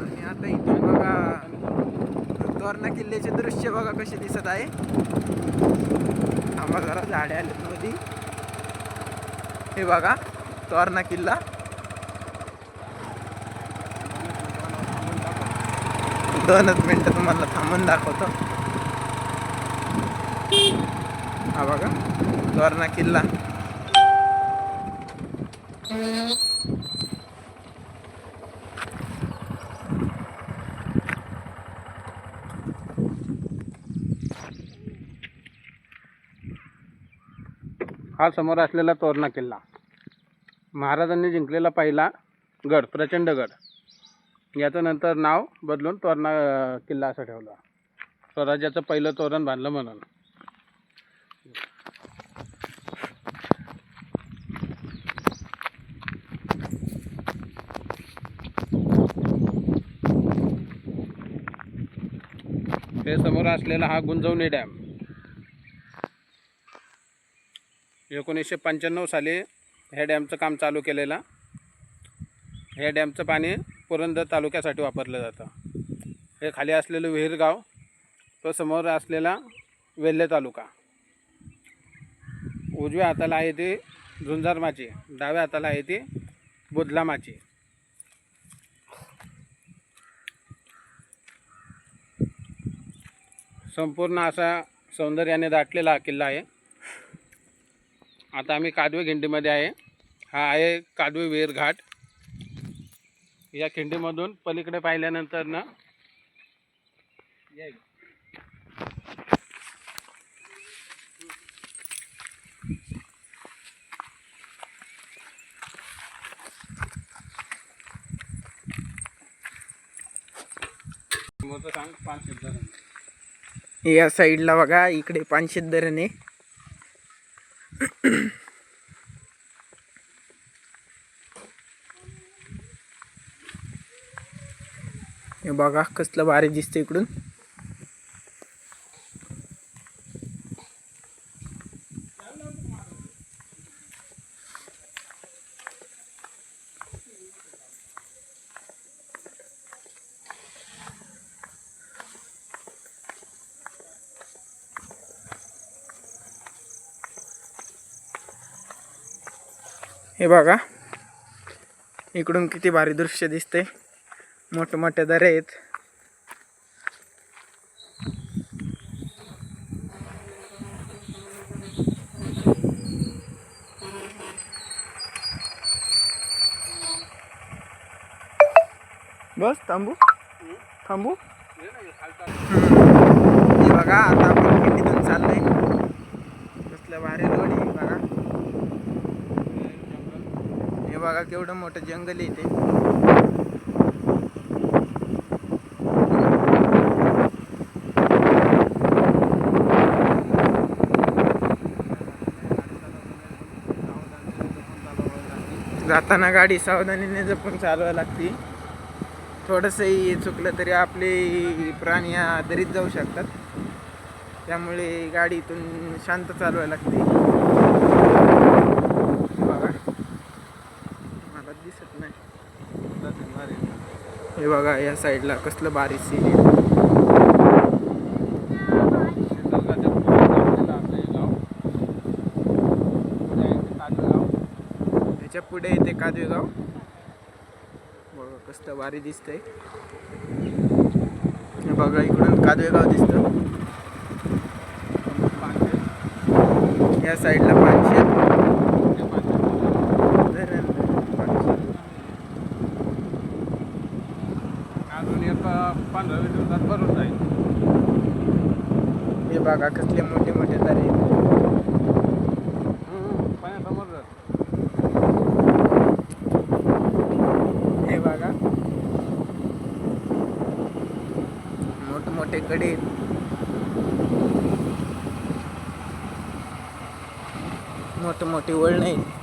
आणि आता इथून बघा तोरणा किल्ल्याचे दृश्य बघा कसे दिसत आहे. आम्हाला जरा झाडे आले मध्ये हे बघा तोरणा किल्ला. दोनच मिनटं तुम्हाला थांबून दाखवतो. हा बघा तोरणा किल्ला. हा समोर असलेला तोरणा किल्ला. महाराजांनी जिंकलेला पहिला गड प्रचंड गड. याचं नंतर नाव बदलून तोरणा किल्ला असं ठेवलं. स्वराज्याचं पहिलं तोरण बांधलं म्हणून. हे समोर असलेला हा गुंजवणी डॅम. एकोणीसशे पंच्याण्णव साली ह्या डॅमचं काम चालू केलेलं. ह्या डॅमचं पाणी पुरंदर तालुक्यासाठी वापरलं जातं. हे खाली असलेलं विहीरगाव तो समोर असलेला वेल्हे तालुका. उजव्या हाताला आहे ती झुंजार माची डाव्या हाताला आहे ती बुधला माची. संपूर्ण असा सौंदर्याने दाटलेला हा किल्ला आहे. आता आम्ही कादवे खिंडीमध्ये आहे. हा आहे कादवे विहीर घाट. या खिंडीमधून पलीकडे पाहिल्यानंतर ना सांग पाच या साईडला बघा इकडे पानशेत धरण आहे हे बघा कसलं भारी दिसतं इकडून. हे बघा इकडून किती भारी दृश्य दिसते मोठमोठ्या दऱ्या आहेत. बस थांबू? थांबू? हे बघा आता आपण खिंडीतून चाललंय. कसलं भारी रोड आहे बघा. हे बघा केवढं मोठं जंगल आहे ते. जाताना गाडी सावधानीने जपून चालवा लागते. थोडंसंही चुकलं तरी आपले प्राणी या दरीत जाऊ शकतात. त्यामुळे गाडीतून शांत चालवायला लागते. बघा. मला दिसत नाही. हे बघा या साईडला कसलं बारीक सीन आहे त्याच्या कादवेगाव बघा कसलं भारी दिसतंय. बघा इकडून कादवेगाव दिसतं. या साईडला पाचशे. अजून एक पंधरा वीस दिवसात भरून जाईल. हे बघा कसले मोठे मोठे दरे आहेत. पाण्यासमोर जर हे बघा. मोठमोठे कडे मोठमोठी मोठे मोठे वळण. आहेत